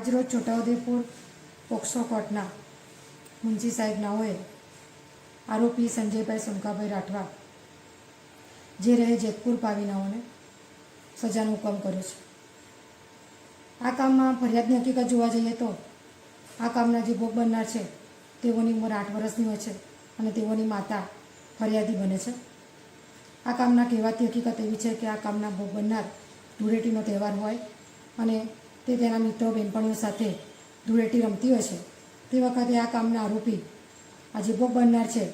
આજરોજ છોટાઉદેપુર પોક્સો કોર્ટના મુનશી સાહેબ નાઓએ આરોપી સંજયભાઈ સોનકાભાઈ રાઠવા, જે રહે જેતપુર પાવીનાઓને સજાનો હુકમ કર્યો છે. આ કામમાં ફરિયાદની હકીકત જોવા જઈએ તો આ કામના જે ભોગ બનનાર છે, તેઓની ઉંમર આઠ વર્ષની હોય છે અને તેઓની માતા ફરિયાદી બને છે. આ કામના કહેવાતી હકીકત એવી છે કે આ કામના ભોગ બનનાર ધૂળેટીનો તહેવાર હોય અને તે તેના મિત્રો બહેનપણીઓ સાથે ધૂળેટી રમતી હોય છે. તે વખતે આ કામના આરોપી, આ જે ભોગ બનનાર છે,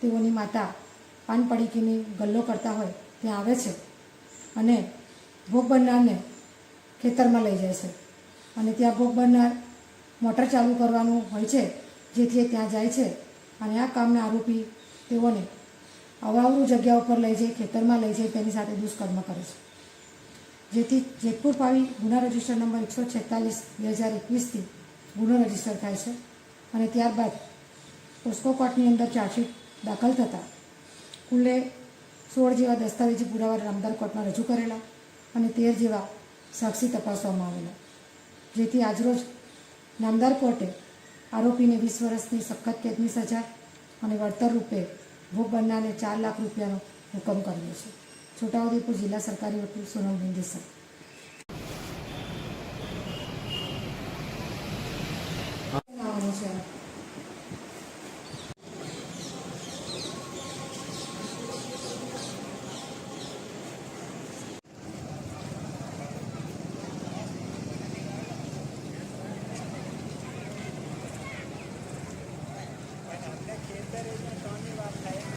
તેઓની માતા પાન પડીકીની ગલ્લો કરતા હોય, ત્યાં આવે છે અને ભોગ બનનારને ખેતરમાં લઈ જાય છે. અને ત્યાં ભોગ બનનાર મોટર ચાલુ કરવાનું હોય છે, જેથી એ ત્યાં જાય છે. અને આ કામના આરોપી તેઓને અવાવરું જગ્યા ઉપર લઈ જઈ, ખેતરમાં લઈ જઈ, તેની સાથે દુષ્કર્મ કરે છે. જેથી જેતપુર પાવી ગુના રજિસ્ટર નંબર એકસો છેતાલીસ, બે હજાર એકવીસથી ગુનો રજિસ્ટર થાય છે અને ત્યારબાદ પોસ્કો કોર્ટની અંદર ચાર્જશીટ દાખલ થતાં કુલ્લે સોળ જેવા દસ્તાવેજી પુરાવા રામદાર કોર્ટમાં રજૂ કરેલા અને તેર જેવા સાક્ષી તપાસવામાં આવેલા. જેથી આજરોજ નામદાર કોર્ટે આરોપીને વીસ વર્ષની સખત કેદની સજા અને વળતર રૂપે ભોગ બનનારને ચાર લાખ રૂપિયાનો હુકમ કર્યો છે. છોટાઉદેપુર જિલ્લા સરકારી વકીલ સોનલ બિંદેસર